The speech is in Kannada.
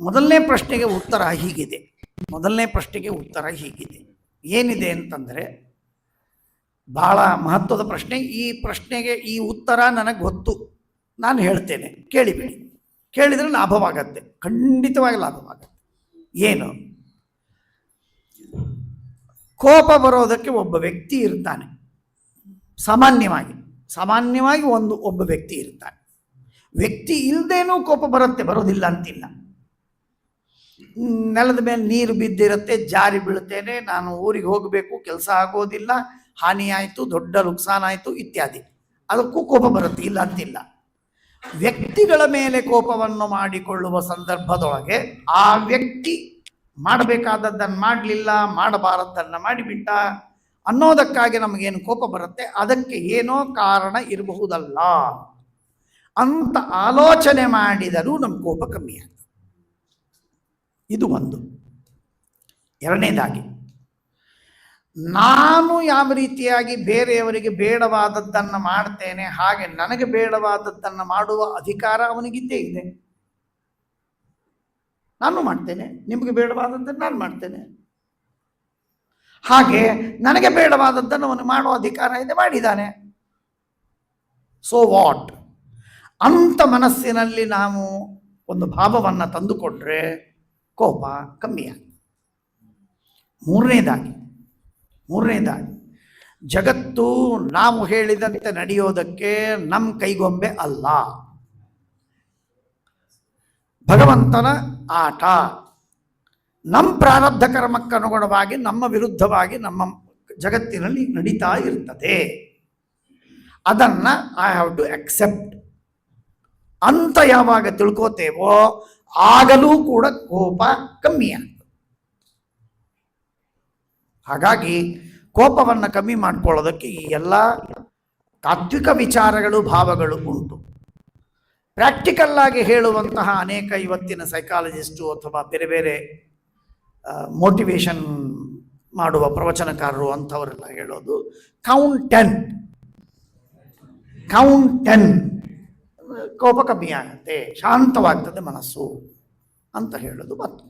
ಮೊದಲನೇ ಪ್ರಶ್ನೆಗೆ ಉತ್ತರ ಹೀಗಿದೆ. ಮೊದಲನೇ ಪ್ರಶ್ನೆಗೆ ಉತ್ತರ ಹೀಗಿದೆ. ಏನಿದೆ ಅಂತಂದರೆ, ಬಹಳ ಮಹತ್ವದ ಪ್ರಶ್ನೆ. ಈ ಪ್ರಶ್ನೆಗೆ ಈ ಉತ್ತರ ನನಗೆ ಗೊತ್ತು. ನಾನು ಹೇಳ್ತೇನೆ. ಕೇಳಿಬಿಡಿ. ಕೇಳಿದರೆ ಲಾಭವಾಗತ್ತೆ. ಖಂಡಿತವಾಗಿ ಲಾಭವಾಗತ್ತೆ. ಏನು? ಕೋಪ ಬರೋದಕ್ಕೆ ಒಬ್ಬ ವ್ಯಕ್ತಿ ಇರ್ತಾನೆ. ಸಾಮಾನ್ಯವಾಗಿ. ಸಾಮಾನ್ಯವಾಗಿ ಒಂದು ಒಬ್ಬ ವ್ಯಕ್ತಿ ಇರ್ತಾನೆ. ವ್ಯಕ್ತಿ ಇಲ್ಲದೇನೂ ಕೋಪ ಬರುತ್ತೆ, ಬರೋದಿಲ್ಲ ಅಂತಿಲ್ಲ. ನೆಲದ ಮೇಲೆ ನೀರು ಬಿದ್ದಿರುತ್ತೆ, ಜಾರಿ ಬೀಳ್ತೇನೆ ನಾನು ಊರಿಗೆ ಹೋಗಬೇಕು, ಕೆಲಸ ಆಗೋದಿಲ್ಲ, ಹಾನಿ ಆಯಿತು, ದೊಡ್ಡ ನುಕ್ಸಾನ ಆಯಿತು, ಇತ್ಯಾದಿ. ಅದಕ್ಕೂ ಕೋಪ ಬರುತ್ತೆ, ಇಲ್ಲ ಅಂತಿಲ್ಲ. ವ್ಯಕ್ತಿಗಳ ಮೇಲೆ ಕೋಪವನ್ನು ಮಾಡಿಕೊಳ್ಳುವ ಸಂದರ್ಭದೊಳಗೆ ಆ ವ್ಯಕ್ತಿ ಮಾಡಬೇಕಾದದ್ದನ್ನು ಮಾಡಲಿಲ್ಲ, ಮಾಡಬಾರದ್ದನ್ನು ಮಾಡಿಬಿಟ್ಟ ಅನ್ನೋದಕ್ಕಾಗಿ ನಮಗೇನು ಕೋಪ ಬರುತ್ತೆ, ಅದಕ್ಕೆ ಏನೋ ಕಾರಣ ಇರಬಹುದಲ್ಲ ಅಂತ ಆಲೋಚನೆ ಮಾಡಿದರೂ ನಮ್ಮ ಕೋಪ ಕಮ್ಮಿ ಆಗ್ತದೆ. ಇದು ಒಂದು. ಎರಡನೇದಾಗಿ, ನಾನು ಯಾವ ರೀತಿಯಾಗಿ ಬೇರೆಯವರಿಗೆ ಬೇಡವಾದದ್ದನ್ನು ಮಾಡ್ತೇನೆ, ಹಾಗೆ ನನಗೆ ಬೇಡವಾದದ್ದನ್ನು ಮಾಡುವ ಅಧಿಕಾರ ಅವನಿಗಿದ್ದೇ ಇದೆ. ನಾನು ಮಾಡ್ತೇನೆ, ನಿಮಗೆ ಬೇಡವಾದದ್ದನ್ನು ನಾನು ಮಾಡ್ತೇನೆ. ಹಾಗೆ ನನಗೆ ಬೇಡವಾದದ್ದನ್ನು ಅವನು ಮಾಡುವ ಅಧಿಕಾರ ಇದೆ, ಮಾಡಿದ್ದಾನೆ. ಸೊ ವಾಟ್ ಅಂತ ಮನಸ್ಸಿನಲ್ಲಿ ನಾವು ಒಂದು ಭಾವವನ್ನು ತಂದುಕೊಂಡ್ರೆ ಕೋಪ ಕಮ್ಮಿ ಆಗ್ತದೆ ಮೂರನೇದಾಗಿ ಮೂರನೇದಾಗಿ, ಜಗತ್ತು ನಾವು ಹೇಳಿದಂತೆ ನಡೆಯೋದಕ್ಕೆ ನಮ್ಮ ಕೈಗೊಂಬೆ ಅಲ್ಲ. ಭಗವಂತನ ಆಟ. ನಮ್ಮ ಪ್ರಾರಬ್ಧ ಕರ್ಮಕ್ಕನುಗುಣವಾಗಿ, ನಮ್ಮ ವಿರುದ್ಧವಾಗಿ, ನಮ್ಮ ಜಗತ್ತಿನಲ್ಲಿ ನಡೀತಾ ಇರ್ತದೆ. ಅದನ್ನು ಐ ಹ್ಯಾವ್ ಟು ಅಕ್ಸೆಪ್ಟ್ ಅಂತ ಯಾವಾಗ ತಿಳ್ಕೋತೇವೋ ಆಗಲೂ ಕೂಡ ಕೋಪ ಕಮ್ಮಿ ಆಗ್ತದೆ ಹಾಗಾಗಿ ಕೋಪವನ್ನು ಕಮ್ಮಿ ಮಾಡಿಕೊಳ್ಳೋದಕ್ಕೆ ಈ ಎಲ್ಲ ತಾತ್ವಿಕ ವಿಚಾರಗಳು, ಭಾವಗಳು ಉಂಟು. ಪ್ರಾಕ್ಟಿಕಲ್ ಆಗಿ ಹೇಳುವಂತಹ ಅನೇಕ ಇವತ್ತಿನ ಸೈಕಾಲಜಿಸ್ಟು ಅಥವಾ ಬೇರೆ ಬೇರೆ ಮೋಟಿವೇಶನ್ ಮಾಡುವ ಪ್ರವಚನಕಾರರು ಅಂಥವರೆಲ್ಲ ಹೇಳೋದು ಕೌಂಟ್ ಟೆನ್ ಕೋಪ ಕಮ್ಮಿ ಆಗುತ್ತೆ ಶಾಂತವಾಗ್ತದೆ ಮನಸ್ಸು ಅಂತ ಹೇಳೋದು ಮತ್ತು